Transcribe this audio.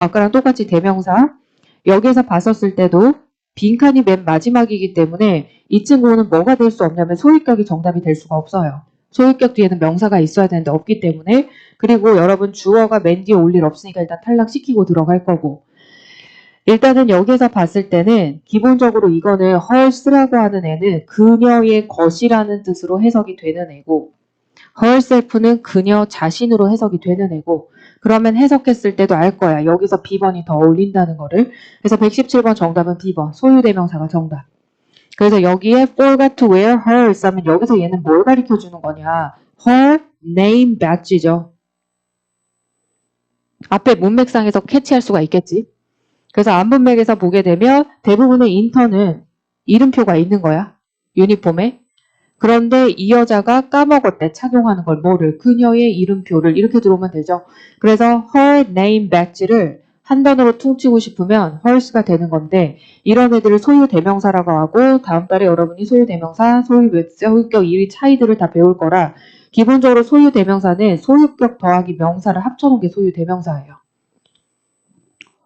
아까랑 똑같이 대명사. 여기에서 봤었을 때도 빈칸이 맨 마지막이기 때문에 이 친구는 뭐가 될 수 없냐면 소유격이 정답이 될 수가 없어요. 소유격 뒤에는 명사가 있어야 되는데 없기 때문에 그리고 여러분 주어가 맨 뒤에 올 일 없으니까 일단 탈락시키고 들어갈 거고 일단은 여기에서 봤을 때는 기본적으로 이거는 herself라고 하는 애는 그녀의 것이라는 뜻으로 해석이 되는 애고 herself는 그녀 자신으로 해석이 되는 애고 그러면 해석했을 때도 알 거야. 여기서 B번이 더 어울린다는 거를. 그래서 117번 정답은 B번. 소유대명사가 정답. 그래서 여기에 forgot to wear hers 하면 여기서 얘는 뭘 가리켜 주는 거냐. her name badge죠. 앞에 문맥상에서 캐치할 수가 있겠지. 그래서 안문맥에서 보게 되면 대부분의 인턴은 이름표가 있는 거야. 유니폼에. 그런데 이 여자가 까먹었대. 착용하는 걸. 뭐를. 그녀의 이름표를. 이렇게 들어오면 되죠. 그래서 her name badge를 한 단어로 퉁치고 싶으면 hers가 되는 건데 이런 애들을 소유 대명사라고 하고 다음 달에 여러분이 소유 대명사, 소유 몇, 소유격 이 차이들을 다 배울 거라 기본적으로 소유 대명사는 소유격 더하기 명사를 합쳐놓은 게 소유 대명사예요.